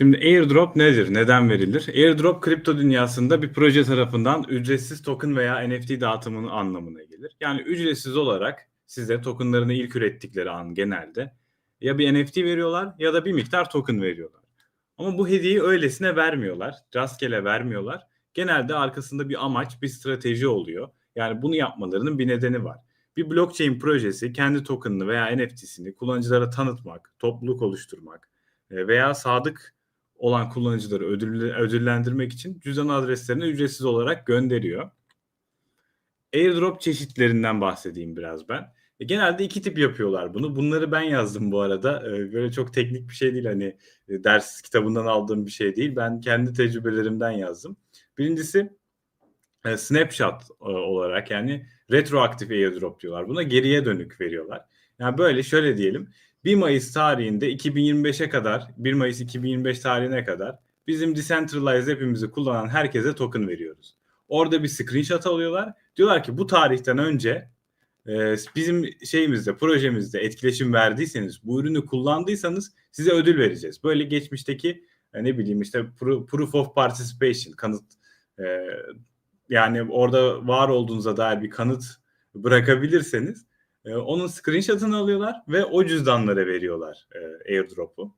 Şimdi airdrop nedir? Neden verilir? Airdrop kripto dünyasında bir proje tarafından ücretsiz token veya NFT dağıtımının anlamına gelir. Yani ücretsiz olarak size tokenlarını ilk ürettikleri an genelde ya bir NFT veriyorlar ya da bir miktar token veriyorlar. Ama bu hediyeyi öylesine vermiyorlar. Rastgele vermiyorlar. Genelde arkasında bir amaç, bir strateji oluyor. Yani bunu yapmalarının bir nedeni var. Bir blockchain projesi kendi tokenını veya NFT'sini kullanıcılara tanıtmak, topluluk oluşturmak e, veya sadık olan kullanıcıları ödüll- ödüllendirmek için cüzdan adreslerini ücretsiz olarak gönderiyor. Airdrop çeşitlerinden bahsedeyim biraz ben. E, genelde iki tip yapıyorlar bunu. Bunları ben yazdım bu arada. E, böyle çok teknik bir şey değil hani e, ders kitabından aldığım bir şey değil. Ben kendi tecrübelerimden yazdım. Birincisi e, snapshot e, olarak yani retroaktif airdrop diyorlar. Buna geriye dönük veriyorlar. Yani böyle şöyle diyelim. 1 Mayıs tarihinde 2025'e kadar 1 Mayıs 2025 tarihine kadar bizim decentralized app'imizi kullanan herkese token veriyoruz. Orada bir screenshot alıyorlar. Diyorlar ki bu tarihten önce e, bizim şeyimizde, projemizde etkileşim verdiyseniz, bu ürünü kullandıysanız size ödül vereceğiz. Böyle geçmişteki e, ne bileyim işte pro- proof of participation, kanıt e, yani orada var olduğunuza dair bir kanıt bırakabilirseniz e, onun screenshot'ını alıyorlar ve o cüzdanlara veriyorlar e, airdrop'u.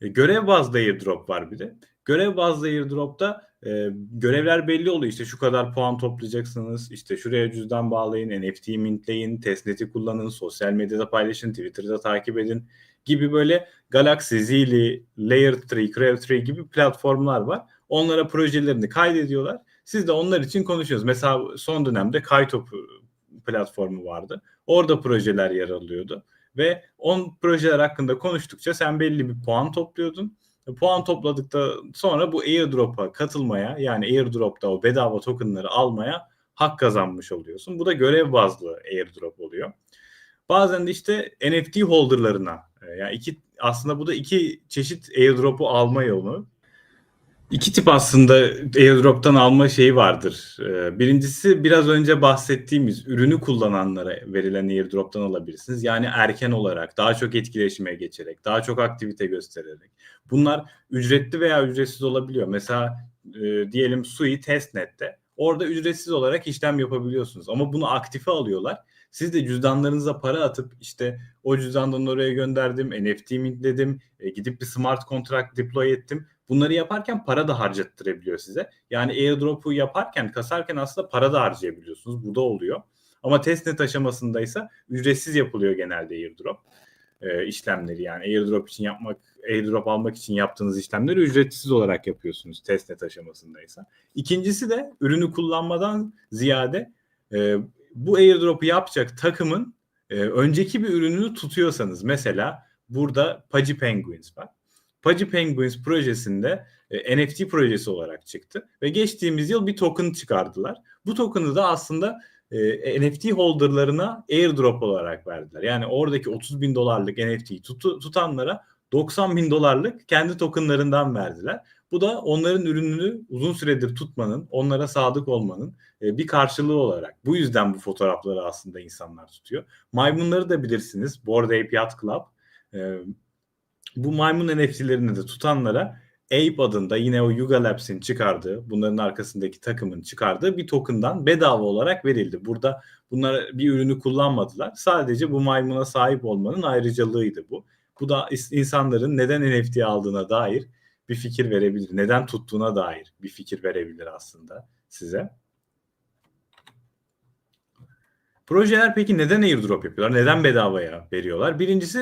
E, görev bazlı airdrop var bir de. Görev bazlı airdrop'ta e, görevler belli oluyor. İşte şu kadar puan toplayacaksınız. İşte şuraya cüzdan bağlayın, NFT mintleyin, testnet'i kullanın, sosyal medyada paylaşın, Twitter'da takip edin gibi böyle Galaxy, Zili, Layer 3, Crave 3 gibi platformlar var. Onlara projelerini kaydediyorlar. Siz de onlar için konuşuyorsunuz. Mesela son dönemde Kayto platformu vardı. Orada projeler yer alıyordu. Ve on projeler hakkında konuştukça sen belli bir puan topluyordun. Puan topladıktan sonra bu airdrop'a katılmaya yani airdrop'ta o bedava tokenları almaya hak kazanmış oluyorsun. Bu da görev bazlı airdrop oluyor. Bazen de işte NFT holderlarına yani iki aslında bu da iki çeşit airdrop'u alma yolu. İki tip aslında airdrop'tan alma şeyi vardır. Ee, Birincisi biraz önce bahsettiğimiz ürünü kullananlara verilen airdrop'tan alabilirsiniz. Yani erken olarak, daha çok etkileşime geçerek, daha çok aktivite göstererek. Bunlar ücretli veya ücretsiz olabiliyor. Mesela e, diyelim Sui testnet'te orada ücretsiz olarak işlem yapabiliyorsunuz. Ama bunu aktife alıyorlar. Siz de cüzdanlarınıza para atıp işte o cüzdandan oraya gönderdim, NFT mintledim, e, gidip bir smart contract deploy ettim. Bunları yaparken para da harcattırabiliyor size. Yani airdrop'u yaparken, kasarken aslında para da harcayabiliyorsunuz. Bu da oluyor. Ama testnet aşamasındaysa ücretsiz yapılıyor genelde airdrop e, işlemleri. Yani airdrop için yapmak, airdrop almak için yaptığınız işlemleri ücretsiz olarak yapıyorsunuz testnet aşamasındaysa. İkincisi de ürünü kullanmadan ziyade e, bu airdrop'u yapacak takımın e, önceki bir ürününü tutuyorsanız mesela burada Pudgy Penguins var. Pudgy Penguins projesinde e, NFT projesi olarak çıktı ve geçtiğimiz yıl bir token çıkardılar. Bu token'ı da aslında e, NFT holderlarına airdrop olarak verdiler. Yani oradaki 30 bin dolarlık NFT'yi tutu, tutanlara 90 bin dolarlık kendi tokenlarından verdiler. Bu da onların ürününü uzun süredir tutmanın, onlara sadık olmanın e, bir karşılığı olarak. Bu yüzden bu fotoğrafları aslında insanlar tutuyor. Maymunları da bilirsiniz. Bored Ape Yacht Club. Bu maymun NFT'lerini de tutanlara Ape adında yine o Yuga Labs'in çıkardığı, bunların arkasındaki takımın çıkardığı bir token'dan bedava olarak verildi. Burada bunlar bir ürünü kullanmadılar. Sadece bu maymuna sahip olmanın ayrıcalığıydı bu. Bu da insanların neden NFT aldığına dair bir fikir verebilir. Neden tuttuğuna dair bir fikir verebilir aslında size. Projeler peki neden airdrop yapıyorlar? Neden bedavaya veriyorlar? Birincisi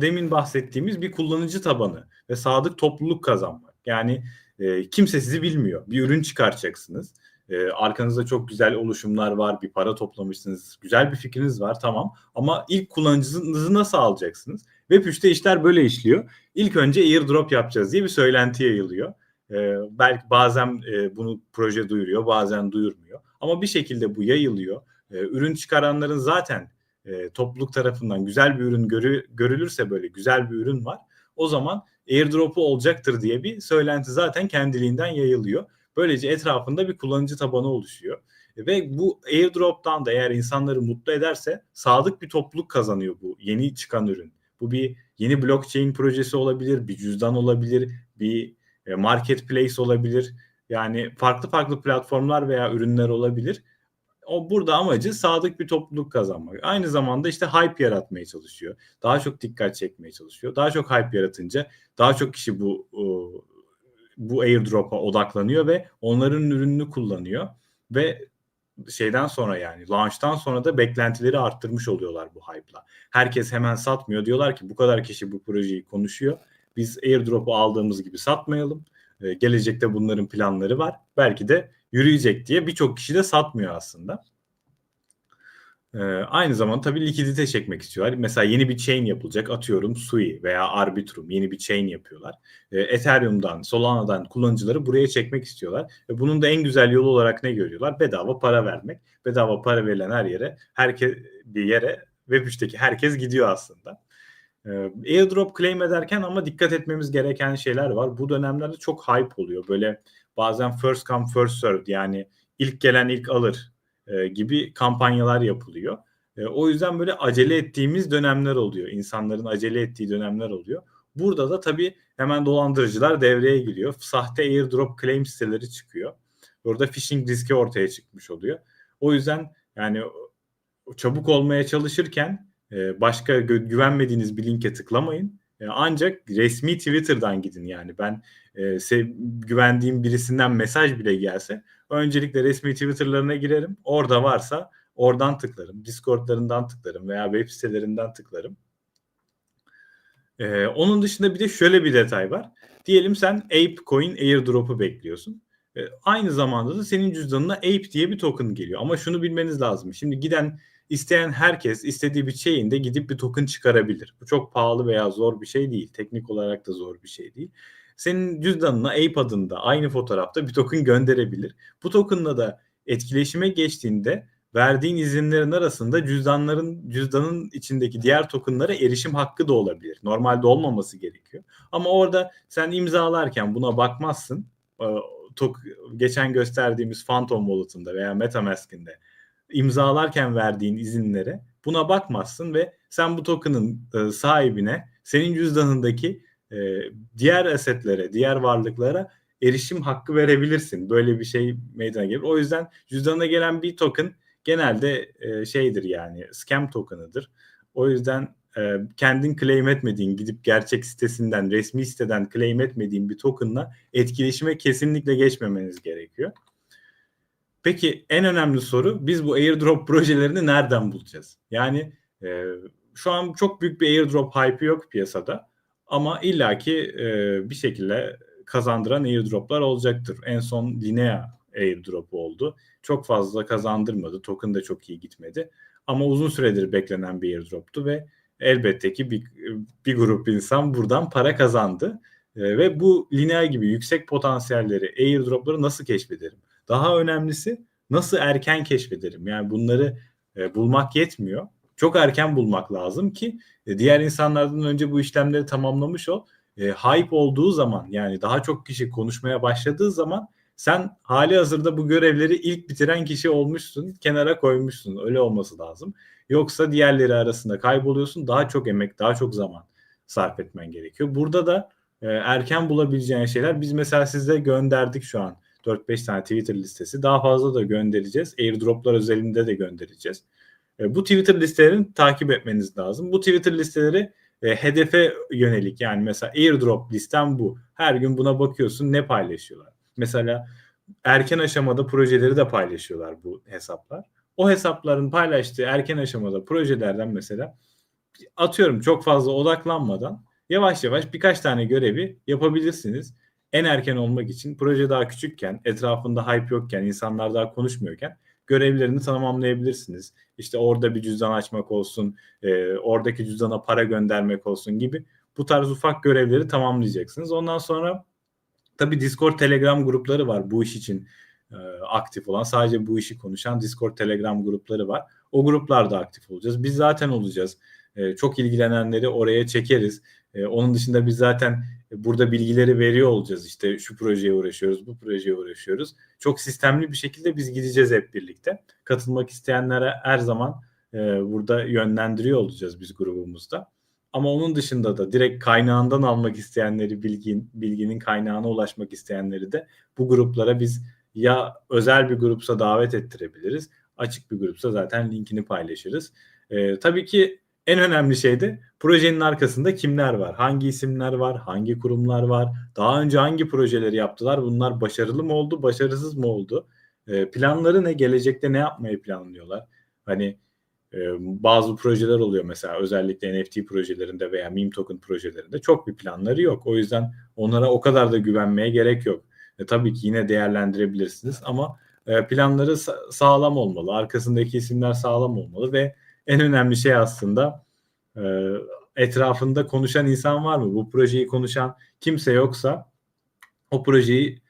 demin bahsettiğimiz bir kullanıcı tabanı ve sadık topluluk kazanmak. Yani e, kimse sizi bilmiyor. Bir ürün çıkaracaksınız. E, arkanızda çok güzel oluşumlar var. Bir para toplamışsınız. Güzel bir fikriniz var tamam. Ama ilk kullanıcınızı nasıl alacaksınız? Web3'te işler böyle işliyor. İlk önce airdrop yapacağız diye bir söylenti yayılıyor. E, belki bazen e, bunu proje duyuruyor, bazen duyurmuyor. Ama bir şekilde bu yayılıyor. E, ürün çıkaranların zaten e, topluluk tarafından güzel bir ürün görü, görülürse böyle güzel bir ürün var. O zaman airdrop'u olacaktır diye bir söylenti zaten kendiliğinden yayılıyor. Böylece etrafında bir kullanıcı tabanı oluşuyor. Ve bu airdrop'tan da eğer insanları mutlu ederse sadık bir topluluk kazanıyor bu yeni çıkan ürün. Bu bir yeni blockchain projesi olabilir, bir cüzdan olabilir, bir e, marketplace olabilir. Yani farklı farklı platformlar veya ürünler olabilir. O burada amacı sadık bir topluluk kazanmak. Aynı zamanda işte hype yaratmaya çalışıyor. Daha çok dikkat çekmeye çalışıyor. Daha çok hype yaratınca daha çok kişi bu bu airdrop'a odaklanıyor ve onların ürününü kullanıyor ve şeyden sonra yani launch'tan sonra da beklentileri arttırmış oluyorlar bu hype'la. Herkes hemen satmıyor. Diyorlar ki bu kadar kişi bu projeyi konuşuyor. Biz airdrop'u aldığımız gibi satmayalım. Ee, gelecekte bunların planları var. Belki de yürüyecek diye birçok kişi de satmıyor aslında. Ee, aynı zamanda tabii likidite çekmek istiyorlar. Mesela yeni bir chain yapılacak. Atıyorum Sui veya Arbitrum yeni bir chain yapıyorlar. Ee, Ethereum'dan, Solana'dan kullanıcıları buraya çekmek istiyorlar. Ve bunun da en güzel yolu olarak ne görüyorlar? Bedava para vermek. Bedava para verilen her yere, herkes bir yere Web3'teki herkes gidiyor aslında. Ee, airdrop claim ederken ama dikkat etmemiz gereken şeyler var. Bu dönemlerde çok hype oluyor. Böyle bazen first come first served yani ilk gelen ilk alır e, gibi kampanyalar yapılıyor. E, o yüzden böyle acele ettiğimiz dönemler oluyor. İnsanların acele ettiği dönemler oluyor. Burada da tabii hemen dolandırıcılar devreye giriyor. Sahte airdrop claim siteleri çıkıyor. Orada phishing riski ortaya çıkmış oluyor. O yüzden yani çabuk olmaya çalışırken e, başka güvenmediğiniz bir linke tıklamayın. E, ancak resmi Twitter'dan gidin yani ben e, güvendiğim birisinden mesaj bile gelse öncelikle resmi Twitter'larına girerim. Orada varsa oradan tıklarım. Discord'larından tıklarım veya web sitelerinden tıklarım. Ee, onun dışında bir de şöyle bir detay var. Diyelim sen Ape Coin airdrop'u bekliyorsun. Ee, aynı zamanda da senin cüzdanına Ape diye bir token geliyor. Ama şunu bilmeniz lazım. Şimdi giden isteyen herkes istediği bir chain'de gidip bir token çıkarabilir. Bu çok pahalı veya zor bir şey değil. Teknik olarak da zor bir şey değil senin cüzdanına Ape adında aynı fotoğrafta bir token gönderebilir. Bu tokenla da etkileşime geçtiğinde verdiğin izinlerin arasında cüzdanların cüzdanın içindeki diğer tokenlara erişim hakkı da olabilir. Normalde olmaması gerekiyor. Ama orada sen imzalarken buna bakmazsın. Ee, geçen gösterdiğimiz Phantom Wallet'ında veya MetaMask'inde imzalarken verdiğin izinlere buna bakmazsın ve sen bu token'ın e, sahibine senin cüzdanındaki e, diğer asetlere, diğer varlıklara erişim hakkı verebilirsin. Böyle bir şey meydana gelir. O yüzden cüzdanına gelen bir token genelde e, şeydir yani scam token'ıdır. O yüzden e, kendin claim etmediğin, gidip gerçek sitesinden, resmi siteden claim etmediğin bir token'la etkileşime kesinlikle geçmemeniz gerekiyor. Peki en önemli soru biz bu airdrop projelerini nereden bulacağız? Yani e, şu an çok büyük bir airdrop hype yok piyasada. Ama illaki e, bir şekilde kazandıran airdroplar olacaktır. En son Linea airdrop oldu. Çok fazla kazandırmadı. Token da çok iyi gitmedi. Ama uzun süredir beklenen bir airdroptu ve elbette ki bir, bir grup insan buradan para kazandı. E, ve bu Linea gibi yüksek potansiyelleri, airdropları nasıl keşfederim? Daha önemlisi nasıl erken keşfederim? Yani bunları e, bulmak yetmiyor çok erken bulmak lazım ki e, diğer insanlardan önce bu işlemleri tamamlamış ol. E, hype olduğu zaman yani daha çok kişi konuşmaya başladığı zaman sen hali hazırda bu görevleri ilk bitiren kişi olmuşsun, kenara koymuşsun. Öyle olması lazım. Yoksa diğerleri arasında kayboluyorsun. Daha çok emek, daha çok zaman sarf etmen gerekiyor. Burada da e, erken bulabileceğin şeyler biz mesela size gönderdik şu an 4-5 tane Twitter listesi. Daha fazla da göndereceğiz. Airdroplar özelinde de göndereceğiz. E, bu Twitter listelerini takip etmeniz lazım. Bu Twitter listeleri e, hedefe yönelik yani mesela airdrop listem bu. Her gün buna bakıyorsun ne paylaşıyorlar. Mesela erken aşamada projeleri de paylaşıyorlar bu hesaplar. O hesapların paylaştığı erken aşamada projelerden mesela atıyorum çok fazla odaklanmadan yavaş yavaş birkaç tane görevi yapabilirsiniz. En erken olmak için proje daha küçükken, etrafında hype yokken, insanlar daha konuşmuyorken görevlerini tamamlayabilirsiniz. İşte orada bir cüzdan açmak olsun, e, oradaki cüzdana para göndermek olsun gibi bu tarz ufak görevleri tamamlayacaksınız. Ondan sonra tabii Discord, Telegram grupları var bu iş için e, aktif olan. Sadece bu işi konuşan Discord, Telegram grupları var. O gruplarda aktif olacağız. Biz zaten olacağız. E, çok ilgilenenleri oraya çekeriz. E, onun dışında biz zaten burada bilgileri veriyor olacağız. İşte şu projeye uğraşıyoruz, bu projeye uğraşıyoruz. Çok sistemli bir şekilde biz gideceğiz hep birlikte. Katılmak isteyenlere her zaman e, burada yönlendiriyor olacağız biz grubumuzda. Ama onun dışında da direkt kaynağından almak isteyenleri, bilgin, bilginin kaynağına ulaşmak isteyenleri de bu gruplara biz ya özel bir grupsa davet ettirebiliriz. Açık bir grupsa zaten linkini paylaşırız. Ee, tabii ki en önemli şey de projenin arkasında kimler var? Hangi isimler var? Hangi kurumlar var? Daha önce hangi projeleri yaptılar? Bunlar başarılı mı oldu? Başarısız mı oldu? Ee, planları ne? Gelecekte ne yapmayı planlıyorlar? Hani e, bazı projeler oluyor mesela özellikle NFT projelerinde veya meme token projelerinde çok bir planları yok. O yüzden onlara o kadar da güvenmeye gerek yok. E, tabii ki yine değerlendirebilirsiniz ama e, planları sa- sağlam olmalı. Arkasındaki isimler sağlam olmalı ve en önemli şey aslında e, etrafında konuşan insan var mı? Bu projeyi konuşan kimse yoksa o projeyi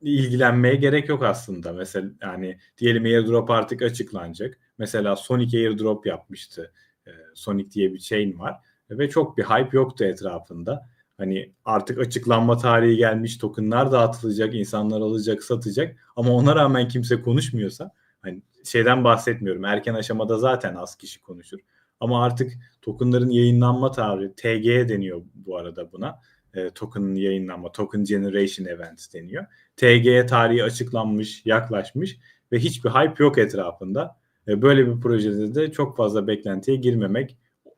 ilgilenmeye gerek yok aslında. Mesela yani diyelim airdrop artık açıklanacak. Mesela Sonic airdrop yapmıştı. E, Sonic diye bir chain var ve çok bir hype yoktu etrafında. Hani artık açıklanma tarihi gelmiş, tokenlar dağıtılacak, insanlar alacak, satacak ama ona rağmen kimse konuşmuyorsa şeyden bahsetmiyorum. Erken aşamada zaten az kişi konuşur. Ama artık tokenların yayınlanma tarihi TG deniyor bu arada buna. E, token'ın yayınlanma, token generation event deniyor. TG tarihi açıklanmış, yaklaşmış ve hiçbir hype yok etrafında. E, böyle bir projede de çok fazla beklentiye girmemek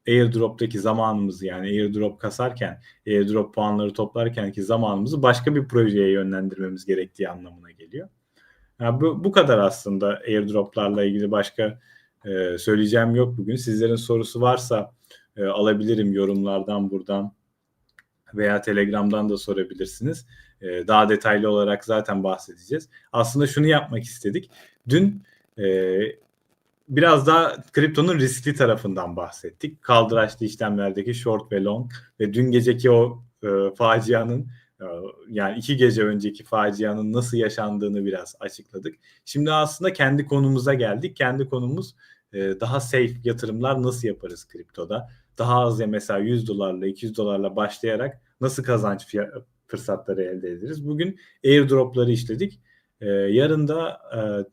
airdrop'taki zamanımızı yani airdrop kasarken, airdrop puanları toplarken ki zamanımızı başka bir projeye yönlendirmemiz gerektiği anlamına geliyor. Yani bu, bu kadar aslında airdroplarla ilgili başka e, söyleyeceğim yok bugün. Sizlerin sorusu varsa e, alabilirim yorumlardan buradan veya Telegram'dan da sorabilirsiniz. E, daha detaylı olarak zaten bahsedeceğiz. Aslında şunu yapmak istedik. Dün e, biraz daha kriptonun riskli tarafından bahsettik. Kaldıraçlı işlemlerdeki short ve long ve dün geceki o e, facianın yani iki gece önceki facianın nasıl yaşandığını biraz açıkladık. Şimdi aslında kendi konumuza geldik. Kendi konumuz e, daha safe yatırımlar nasıl yaparız kriptoda? Daha az ya mesela 100 dolarla 200 dolarla başlayarak nasıl kazanç fırsatları elde ederiz? Bugün airdropları işledik. E, yarın da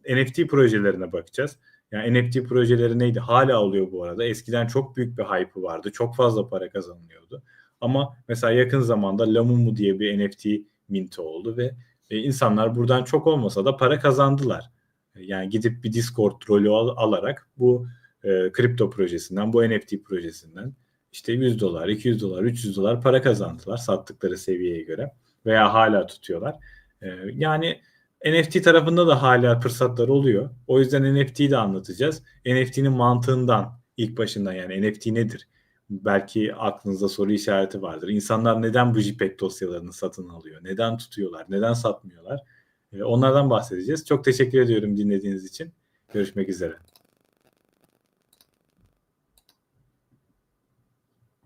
e, NFT projelerine bakacağız. Yani NFT projeleri neydi? Hala oluyor bu arada. Eskiden çok büyük bir hype'ı vardı. Çok fazla para kazanılıyordu. Ama mesela yakın zamanda Lamumu diye bir NFT minti oldu ve e, insanlar buradan çok olmasa da para kazandılar. Yani gidip bir Discord rolü al- alarak bu e, kripto projesinden, bu NFT projesinden işte 100 dolar, 200 dolar, 300 dolar para kazandılar sattıkları seviyeye göre veya hala tutuyorlar. E, yani NFT tarafında da hala fırsatlar oluyor. O yüzden NFT'yi de anlatacağız. NFT'nin mantığından ilk başından yani NFT nedir? Belki aklınızda soru işareti vardır. İnsanlar neden bu JPEG dosyalarını satın alıyor? Neden tutuyorlar? Neden satmıyorlar? Onlardan bahsedeceğiz. Çok teşekkür ediyorum dinlediğiniz için. Görüşmek üzere.